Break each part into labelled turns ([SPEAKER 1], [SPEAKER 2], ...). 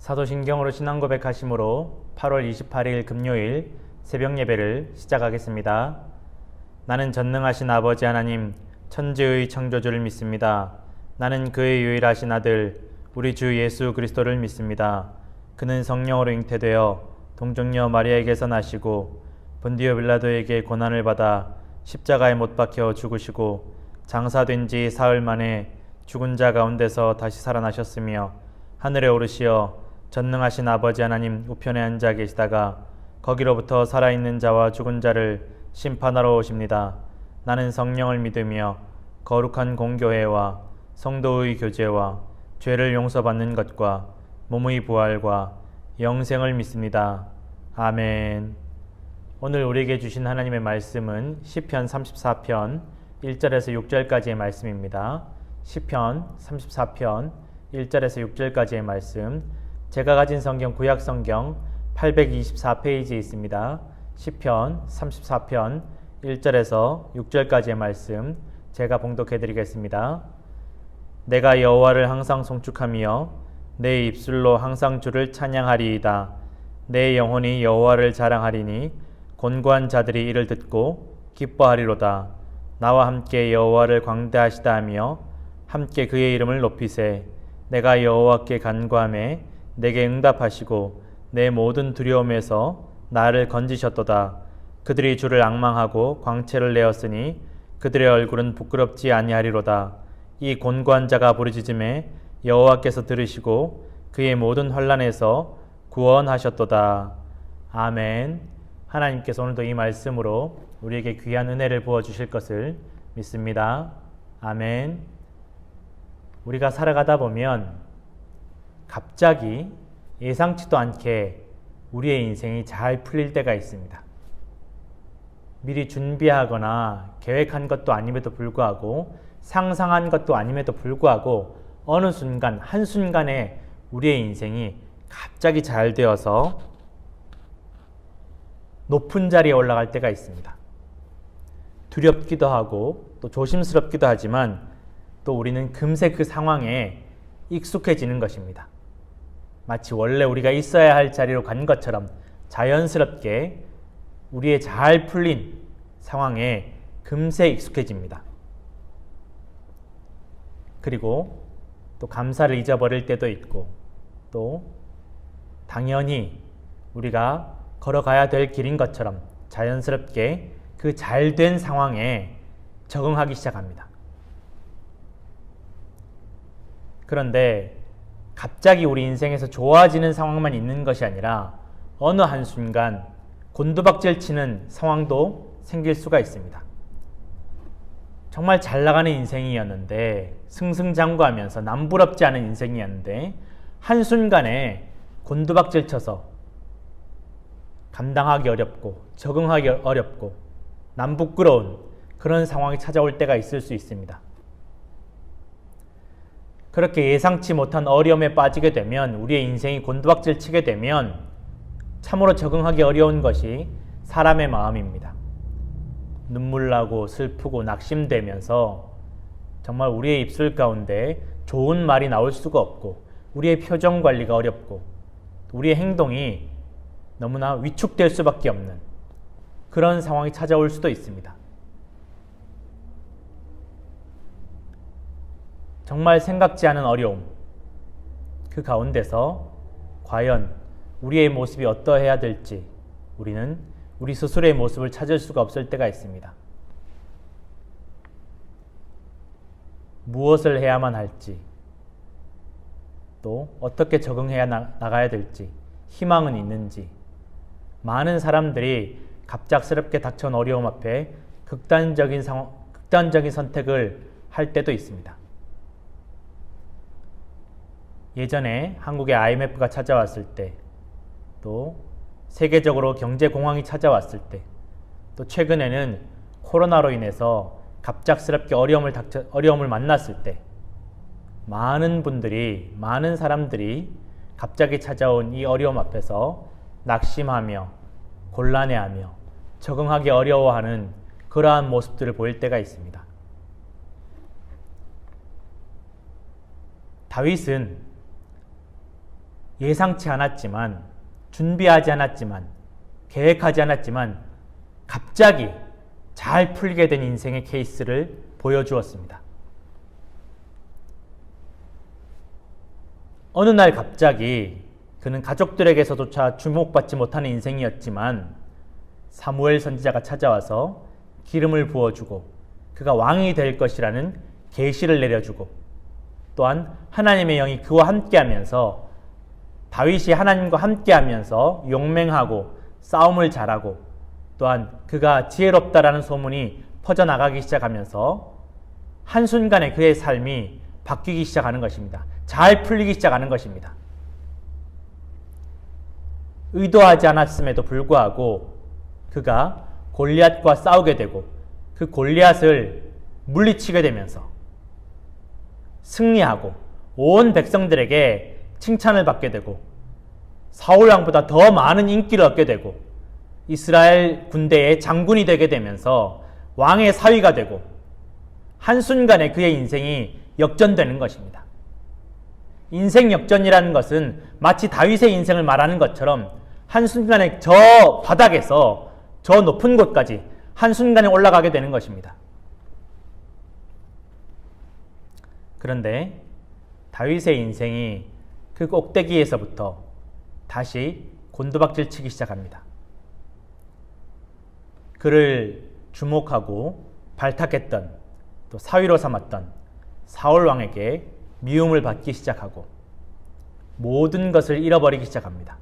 [SPEAKER 1] 사도신경으로 신앙 고백하심으로 8월 28일 금요일 새벽 예배를 시작하겠습니다. 나는 전능하신 아버지 하나님 천지의 창조주를 믿습니다. 나는 그의 유일하신 아들 우리 주 예수 그리스도를 믿습니다. 그는 성령으로 잉태되어 동정녀 마리아에게서 나시고 본디오 빌라도에게 고난을 받아 십자가에 못 박혀 죽으시고 장사된 지 사흘 만에 죽은 자 가운데서 다시 살아나셨으며 하늘에 오르시어 전능하신 아버지 하나님 우편에 앉아 계시다가 거기로부터 살아있는 자와 죽은 자를 심판하러 오십니다. 나는 성령을 믿으며 거룩한 공교회와 성도의 교제와 죄를 용서받는 것과 몸의 부활과 영생을 믿습니다. 아멘. 오늘 우리에게 주신 하나님의 말씀은 시편 34편 1절에서 6절까지의 말씀입니다. 시편 34편 1절에서 6절까지의 말씀. 제가 가진 성경 구약 성경 824페이지에 있습니다. 시편 34편 1절에서 6절까지의 말씀 제가 봉독해 드리겠습니다. 내가 여호와를 항상 송축하며 내 입술로 항상 주를 찬양하리이다. 내 영혼이 여호와를 자랑하리니 곤고한 자들이 이를 듣고 기뻐하리로다. 나와 함께 여호와를 광대하시다 하며 함께 그의 이름을 높이세. 내가 여호와께 간구함에 내게 응답하시고 내 모든 두려움에서 나를 건지셨도다. 그들이 주를 악망하고 광채를 내었으니 그들의 얼굴은 부끄럽지 아니하리로다. 이 곤고한 자가 부르짖음에 여호와께서 들으시고 그의 모든 환란에서 구원하셨도다. 아멘. 하나님께서 오늘도 이 말씀으로 우리에게 귀한 은혜를 부어 주실 것을 믿습니다. 아멘. 우리가 살아가다 보면 갑자기 예상치도 않게 우리의 인생이 잘 풀릴 때가 있습니다. 미리 준비하거나 계획한 것도 아님에도 불구하고 상상한 것도 아님에도 불구하고 어느 순간 한순간에 우리의 인생이 갑자기 잘 되어서 높은 자리에 올라갈 때가 있습니다. 두렵기도 하고 또 조심스럽기도 하지만 또 우리는 금세 그 상황에 익숙해지는 것입니다. 마치 원래 우리가 있어야 할 자리로 간 것처럼 자연스럽게 우리의 잘 풀린 상황에 금세 익숙해집니다. 그리고 또 감사를 잊어버릴 때도 있고 또 당연히 우리가 걸어가야 될 길인 것처럼 자연스럽게 그 잘 된 상황에 적응하기 시작합니다. 그런데 갑자기 우리 인생에서 좋아지는 상황만 있는 것이 아니라 어느 한순간 곤두박질 치는 상황도 생길 수가 있습니다. 정말 잘 나가는 인생이었는데 승승장구하면서 남부럽지 않은 인생이었는데 한순간에 곤두박질 쳐서 감당하기 어렵고 적응하기 어렵고 남부끄러운 그런 상황이 찾아올 때가 있을 수 있습니다. 그렇게 예상치 못한 어려움에 빠지게 되면 우리의 인생이 곤두박질 치게 되면 참으로 적응하기 어려운 것이 사람의 마음입니다. 눈물 나고 슬프고 낙심되면서 정말 우리의 입술 가운데 좋은 말이 나올 수가 없고 우리의 표정 관리가 어렵고 우리의 행동이 너무나 위축될 수밖에 없는 그런 상황이 찾아올 수도 있습니다. 정말 생각지 않은 어려움, 그 가운데서 과연 우리의 모습이 어떠해야 될지 우리는 우리 스스로의 모습을 찾을 수가 없을 때가 있습니다. 무엇을 해야만 할지, 또 어떻게 적응해야 나, 나가야 될지, 희망은 있는지, 많은 사람들이 갑작스럽게 닥쳐온 어려움 앞에 극단적인 상황, 극단적인 선택을 할 때도 있습니다. 예전에 한국에 IMF가 찾아왔을 때, 또 세계적으로 경제 공황이 찾아왔을 때, 또 최근에는 코로나로 인해서 갑작스럽게 어려움을 닥쳐, 어려움을 만났을 때, 많은 분들이, 많은 사람들이 갑자기 찾아온 이 어려움 앞에서 낙심하며 곤란해하며 적응하기 어려워하는 그러한 모습들을 보일 때가 있습니다. 다윗은 예상치 않았지만 준비하지 않았지만 계획하지 않았지만 갑자기 잘 풀리게 된 인생의 케이스를 보여주었습니다. 어느 날 갑자기 그는 가족들에게서조차 주목받지 못하는 인생이었지만 사무엘 선지자가 찾아와서 기름을 부어주고 그가 왕이 될 것이라는 계시를 내려주고 또한 하나님의 영이 그와 함께하면서 다윗이 하나님과 함께하면서 용맹하고 싸움을 잘하고 또한 그가 지혜롭다라는 소문이 퍼져나가기 시작하면서 한순간에 그의 삶이 바뀌기 시작하는 것입니다. 잘 풀리기 시작하는 것입니다. 의도하지 않았음에도 불구하고 그가 골리앗과 싸우게 되고 그 골리앗을 물리치게 되면서 승리하고 온 백성들에게 칭찬을 받게 되고 사울 왕보다 더 많은 인기를 얻게 되고 이스라엘 군대의 장군이 되게 되면서 왕의 사위가 되고 한순간에 그의 인생이 역전되는 것입니다. 인생 역전이라는 것은 마치 다윗의 인생을 말하는 것처럼 한순간에 저 바닥에서 저 높은 곳까지 한순간에 올라가게 되는 것입니다. 그런데 다윗의 인생이 그 꼭대기에서부터 다시 곤두박질 치기 시작합니다. 그를 주목하고 발탁했던 또 사위로 삼았던 사울 왕에게 미움을 받기 시작하고 모든 것을 잃어버리기 시작합니다.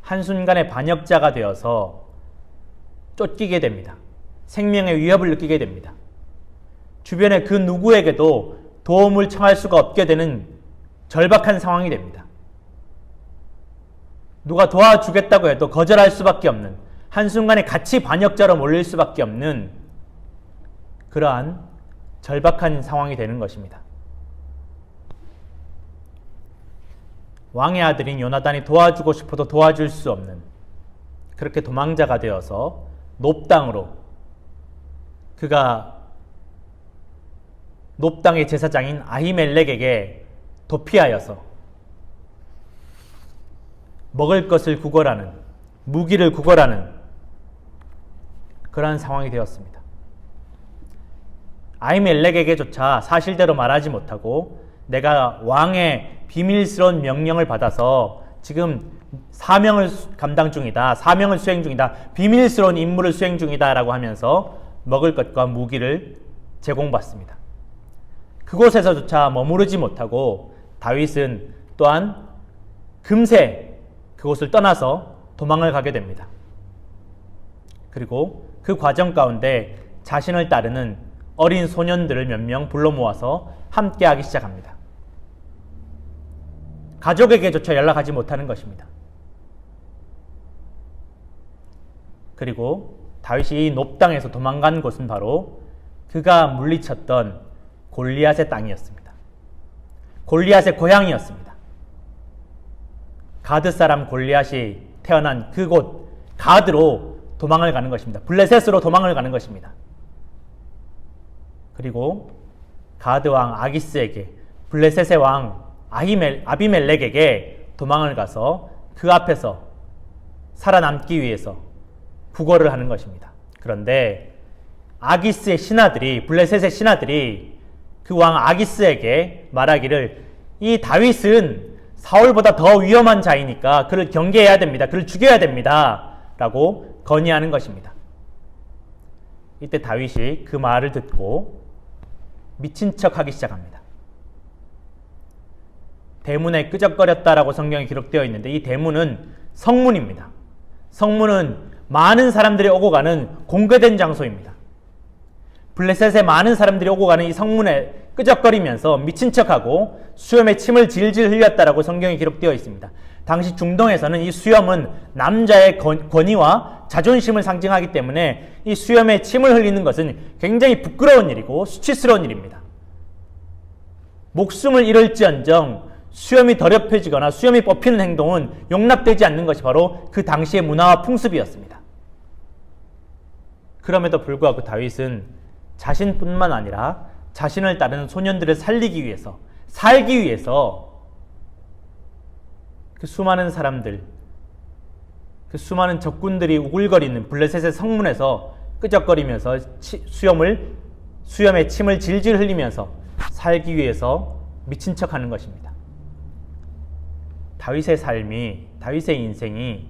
[SPEAKER 1] 한순간에 반역자가 되어서 쫓기게 됩니다. 생명의 위협을 느끼게 됩니다. 주변의 그 누구에게도 도움을 청할 수가 없게 되는 절박한 상황이 됩니다. 누가 도와주겠다고 해도 거절할 수밖에 없는 한순간에 같이 반역자로 몰릴 수밖에 없는 그러한 절박한 상황이 되는 것입니다. 왕의 아들인 요나단이 도와주고 싶어도 도와줄 수 없는 그렇게 도망자가 되어서 높당으로 그가 높당의 제사장인 아히멜렉에게 도피하여서 먹을 것을 구걸하는 무기를 구걸하는 그러한 상황이 되었습니다. 아히멜렉에게조차 사실대로 말하지 못하고 내가 왕의 비밀스러운 명령을 받아서 지금 사명을 감당 중이다. 사명을 수행 중이다. 비밀스러운 임무를 수행 중이다라고 하면서 먹을 것과 무기를 제공받습니다. 그곳에서조차 머무르지 못하고 다윗은 또한 금세 그곳을 떠나서 도망을 가게 됩니다. 그리고 그 과정 가운데 자신을 따르는 어린 소년들을 몇 명 불러 모아서 함께 하기 시작합니다. 가족에게조차 연락하지 못하는 것입니다. 그리고 다윗이 높당에서 도망간 곳은 바로 그가 물리쳤던 골리앗의 땅이었습니다. 골리앗의 고향이었습니다. 가드 사람 골리앗이 태어난 그곳 가드로 도망을 가는 것입니다. 블레셋으로 도망을 가는 것입니다. 그리고 가드 왕 아기스에게 블레셋의 왕 아히멜, 아비멜렉에게 도망을 가서 그 앞에서 살아남기 위해서 구걸을 하는 것입니다. 그런데 아기스의 신하들이 블레셋의 신하들이 그 왕 아기스에게 말하기를 이 다윗은 사울보다 더 위험한 자이니까 그를 경계해야 됩니다. 그를 죽여야 됩니다. 라고 건의하는 것입니다. 이때 다윗이 그 말을 듣고 미친 척 하기 시작합니다. 대문에 끄적거렸다라고 성경에 기록되어 있는데 이 대문은 성문입니다. 성문은 많은 사람들이 오고 가는 공개된 장소입니다. 블레셋에 많은 사람들이 오고 가는 이 성문에 끄적거리면서 미친 척하고 수염에 침을 질질 흘렸다라고 성경에 기록되어 있습니다. 당시 중동에서는 이 수염은 남자의 권위와 자존심을 상징하기 때문에 이 수염에 침을 흘리는 것은 굉장히 부끄러운 일이고 수치스러운 일입니다. 목숨을 잃을지언정 수염이 더럽혀지거나 수염이 뽑히는 행동은 용납되지 않는 것이 바로 그 당시의 문화와 풍습이었습니다. 그럼에도 불구하고 다윗은 자신뿐만 아니라 자신을 따르는 소년들을 살리기 위해서 살기 위해서 그 수많은 사람들, 그 수많은 적군들이 우글거리는 블레셋의 성문에서 끄적거리면서 치, 수염을 수염에 침을 질질 흘리면서 살기 위해서 미친 척하는 것입니다. 다윗의 삶이 다윗의 인생이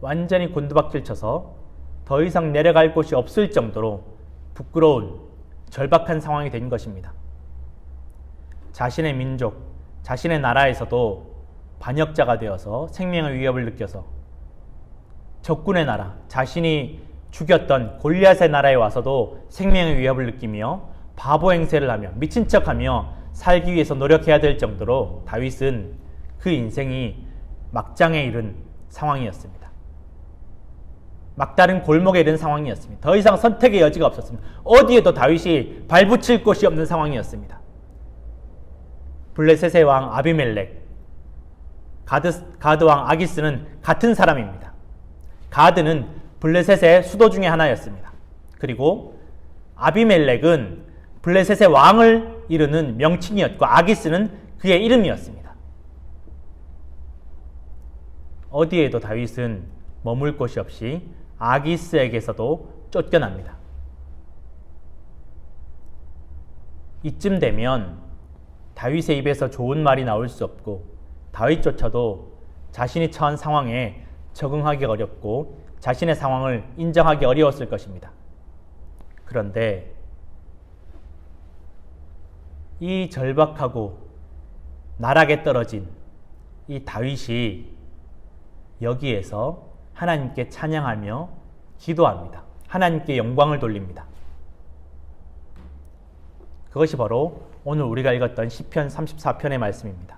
[SPEAKER 1] 완전히 곤두박질 쳐서 더 이상 내려갈 곳이 없을 정도로 부끄러운 절박한 상황이 된 것입니다. 자신의 민족, 자신의 나라에서도 반역자가 되어서 생명의 위협을 느껴서 적군의 나라, 자신이 죽였던 골리앗의 나라에 와서도 생명의 위협을 느끼며 바보 행세를 하며 미친 척하며 살기 위해서 노력해야 될 정도로 다윗은 그 인생이 막장에 이른 상황이었습니다. 막다른 골목에 이른 상황이었습니다. 더 이상 선택의 여지가 없었습니다. 어디에도 다윗이 발붙일 곳이 없는 상황이었습니다. 블레셋의 왕 아비멜렉, 가드, 가드 왕 아기스는 같은 사람입니다. 가드는 블레셋의 수도 중의 하나였습니다. 그리고 아비멜렉은 블레셋의 왕을 이르는 명칭이었고 아기스는 그의 이름이었습니다. 어디에도 다윗은 머물 곳이 없이 아기스에게서도 쫓겨납니다. 이쯤 되면 다윗의 입에서 좋은 말이 나올 수 없고 다윗조차도 자신이 처한 상황에 적응하기 어렵고 자신의 상황을 인정하기 어려웠을 것입니다. 그런데 이 절박하고 나락에 떨어진 이 다윗이 여기에서 하나님께 찬양하며 기도합니다. 하나님께 영광을 돌립니다. 그것이 바로 오늘 우리가 읽었던 시편 34편의 말씀입니다.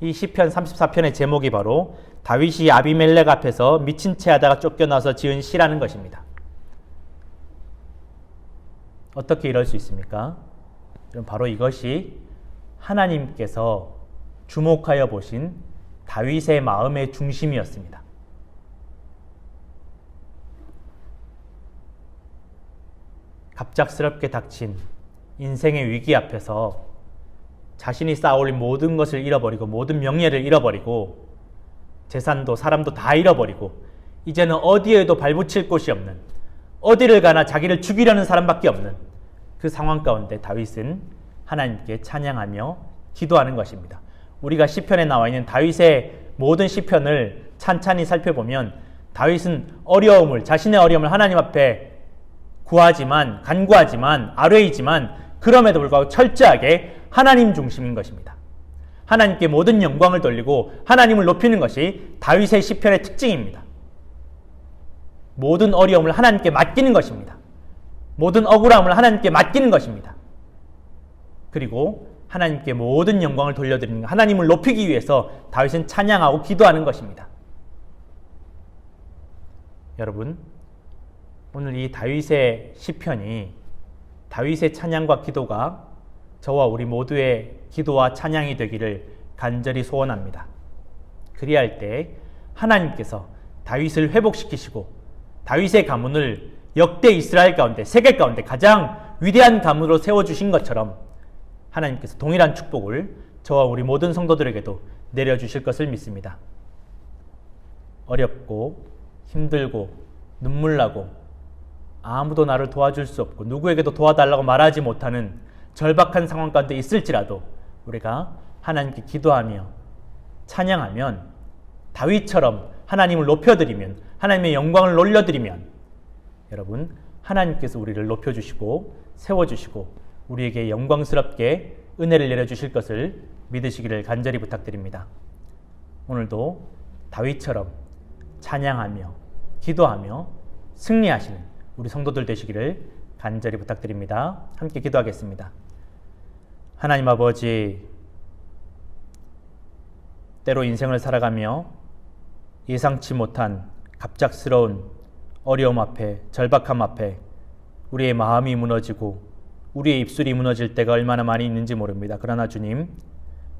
[SPEAKER 1] 이 시편 34편의 제목이 바로 다윗이 아비멜렉 앞에서 미친 채 하다가 쫓겨나서 지은 시라는 것입니다. 어떻게 이럴 수 있습니까? 바로 이것이 하나님께서 주목하여 보신 다윗의 마음의 중심이었습니다. 갑작스럽게 닥친 인생의 위기 앞에서 자신이 쌓아올린 모든 것을 잃어버리고 모든 명예를 잃어버리고 재산도 사람도 다 잃어버리고 이제는 어디에도 발붙일 곳이 없는 어디를 가나 자기를 죽이려는 사람밖에 없는 그 상황 가운데 다윗은 하나님께 찬양하며 기도하는 것입니다. 우리가 시편에 나와 있는 다윗의 모든 시편을 찬찬히 살펴보면 다윗은 어려움을 자신의 어려움을 하나님 앞에 구하지만 간구하지만 아뢰이지만 그럼에도 불구하고 철저하게 하나님 중심인 것입니다. 하나님께 모든 영광을 돌리고 하나님을 높이는 것이 다윗의 시편의 특징입니다. 모든 어려움을 하나님께 맡기는 것입니다. 모든 억울함을 하나님께 맡기는 것입니다. 그리고 하나님께 모든 영광을 돌려드리는 하나님을 높이기 위해서 다윗은 찬양하고 기도하는 것입니다. 여러분, 오늘 이 다윗의 시편이 다윗의 찬양과 기도가 저와 우리 모두의 기도와 찬양이 되기를 간절히 소원합니다. 그리할 때 하나님께서 다윗을 회복시키시고 다윗의 가문을 역대 이스라엘 가운데 세계 가운데 가장 위대한 가문으로 세워 주신 것처럼 하나님께서 동일한 축복을 저와 우리 모든 성도들에게도 내려 주실 것을 믿습니다. 어렵고 힘들고 눈물 나고 아무도 나를 도와줄 수 없고 누구에게도 도와달라고 말하지 못하는 절박한 상황 가운데 있을지라도 우리가 하나님께 기도하며 찬양하면 다윗처럼 하나님을 높여드리면 하나님의 영광을 올려드리면 여러분 하나님께서 우리를 높여주시고 세워주시고 우리에게 영광스럽게 은혜를 내려주실 것을 믿으시기를 간절히 부탁드립니다. 오늘도 다윗처럼 찬양하며 기도하며 승리하시는 우리 성도들 되시기를 간절히 부탁드립니다. 함께 기도하겠습니다. 하나님 아버지, 때로 인생을 살아가며 예상치 못한 갑작스러운 어려움 앞에, 절박함 앞에 우리의 마음이 무너지고 우리의 입술이 무너질 때가 얼마나 많이 있는지 모릅니다. 그러나 주님,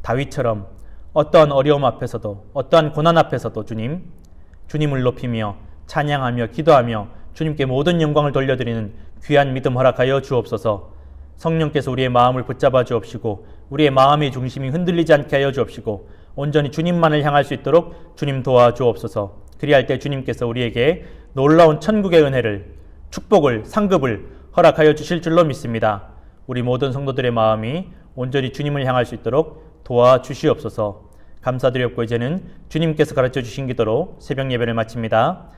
[SPEAKER 1] 다윗처럼 어떠한 어려움 앞에서도, 어떠한 고난 앞에서도 주님, 주님을 높이며 찬양하며 기도하며 주님께 모든 영광을 돌려드리는 귀한 믿음 허락하여 주옵소서. 성령께서 우리의 마음을 붙잡아 주옵시고 우리의 마음의 중심이 흔들리지 않게 하여 주옵시고 온전히 주님만을 향할 수 있도록 주님 도와 주옵소서. 그리할 때 주님께서 우리에게 놀라운 천국의 은혜를 축복을 상급을 허락하여 주실 줄로 믿습니다. 우리 모든 성도들의 마음이 온전히 주님을 향할 수 있도록 도와 주시옵소서. 감사드렸고 이제는 주님께서 가르쳐 주신 기도로 새벽 예배를 마칩니다.